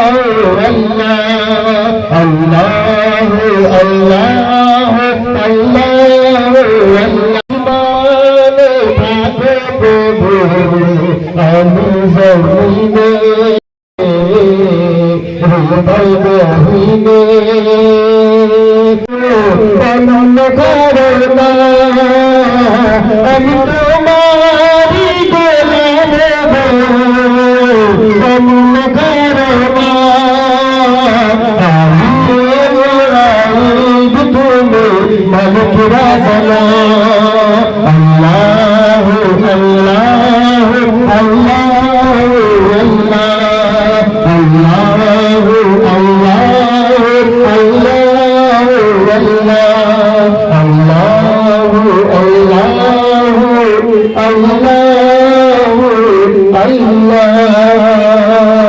I'm Malik রাজনা Allah Allah Allah Allah, Allah, Allah.